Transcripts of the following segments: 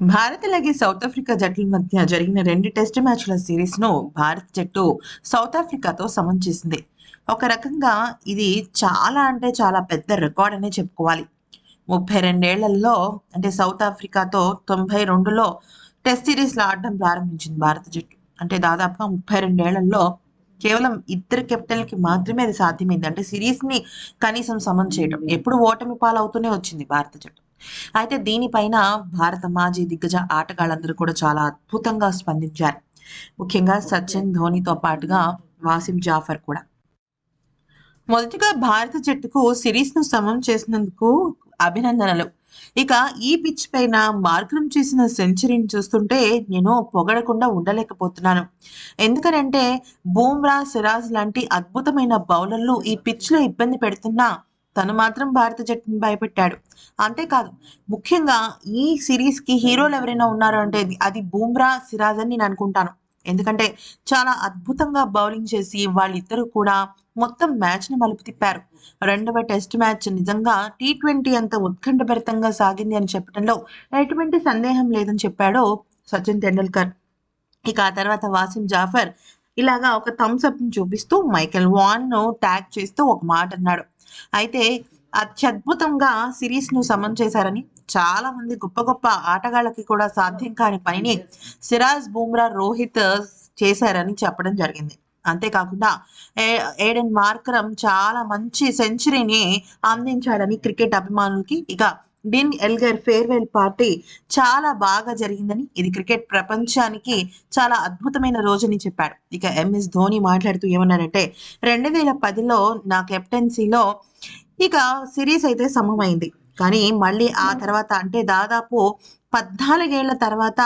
భారత్ అలాగే south Africa జట్ల మధ్య జరిగిన రెండు టెస్ట్ మ్యాచ్ల సిరీస్ను భారత్ జట్టు సౌత్ ఆఫ్రికాతో సమం చేసింది. ఒక రకంగా ఇది చాలా అంటే చాలా పెద్ద రికార్డ్ అనే చెప్పుకోవాలి. ముప్పై రెండేళ్ళలో అంటే సౌత్ ఆఫ్రికాతో తొంభై రెండులో టెస్ట్ సిరీస్లో ఆడడం ప్రారంభించింది భారత జట్టు. అంటే దాదాపుగా ముప్పై రెండేళ్ళలో కేవలం ఇద్దరు కెప్టెన్లకి మాత్రమే అది సాధ్యమైంది. అంటే సిరీస్ని కనీసం సమం చేయడం ఎప్పుడు ఓటమి పాలవుతూనే వచ్చింది భారత జట్టు. అయితే దీనిపైన భారత మాజీ దిగ్గజ ఆటగాళ్ళందరూ కూడా చాలా అద్భుతంగా స్పందించారు. ముఖ్యంగా సచిన్ ధోనితో పాటుగా వాసిం జాఫర్ కూడా. మొదటిగా భారత జట్టుకు సిరీస్ను సమం చేసినందుకు అభినందనలు. ఇక ఈ పిచ్ పైన మార్గం చేసిన సెంచరీని చూస్తుంటే నేను పొగడకుండా ఉండలేకపోతున్నాను. ఎందుకనంటే బూమ్రా సిరాజ్ లాంటి అద్భుతమైన బౌలర్లు ఈ పిచ్లో ఇబ్బంది పెడుతున్నా తను మాత్రం భారత జట్టుని భయపెట్టాడు. అంతేకాదు ముఖ్యంగా ఈ సిరీస్కి హీరోలు ఎవరైనా ఉన్నారు అంటే అది- బూమ్రా సిరాజ్ అని నేను అనుకుంటాను. ఎందుకంటే చాలా అద్భుతంగా బౌలింగ్ చేసి వాళ్ళిద్దరూ కూడా మొత్తం మ్యాచ్ని మలుపు తిప్పారు. రెండవ టెస్ట్ మ్యాచ్ నిజంగా టీ ట్వంటీ అంత ఉత్కంఠభరితంగా సాగింది అని చెప్పడంలో ఎటువంటి సందేహం లేదని చెప్పాడు సచిన్ టెండూల్కర్ ఇక ఆ తర్వాత వాసిం జాఫర్ ఇలాగా ఒక థమ్స్ అప్ చూపిస్తూ మైకెల్ వాన్ను ట్యాగ్ చేస్తూ ఒక మాట అన్నాడు. అయితే అత్యద్భుతంగా సిరీస్ను సమన్ చేశారని చాలా మంది గొప్ప గొప్ప ఆటగాళ్ళకి కూడా సాధ్యం కాని పనిని సిరాజ్ బూమ్రా రోహిత్ చేశారని చెప్పడం జరిగింది. అంతేకాకుండా ఏ- ఏడెన్ మార్కరం చాలా మంచి సెంచరీని అందించాడని క్రికెట్ అభిమానులకి ఇక డిన్ ఎల్గర్ ఫేర్వెల్ పార్టీ చాలా బాగా జరిగిందని ఇది క్రికెట్ ప్రపంచానికి చాలా అద్భుతమైన రోజని చెప్పాడు. ఇక ఎంఎస్ ధోని మాట్లాడుతూ ఏమన్నారంటే రెండు వేల పదిలో నా కెప్టెన్సీలో ఇక సిరీస్ అయితే సమమైంది. కానీ మళ్ళీ ఆ తర్వాత అంటే దాదాపు పద్నాలుగేళ్ళ తర్వాత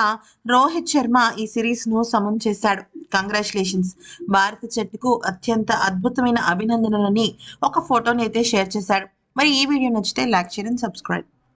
రోహిత్ శర్మ ఈ సిరీస్ను సమం చేశాడు. కంగ్రాచులేషన్స్. భారత జట్టుకు అత్యంత అద్భుతమైన అభినందనలని ఒక ఫోటోని అయితే షేర్ చేశాడు. మరి ఈ వీడియో నచ్చితే లైక్ చేయండి సబ్స్క్రైబ్.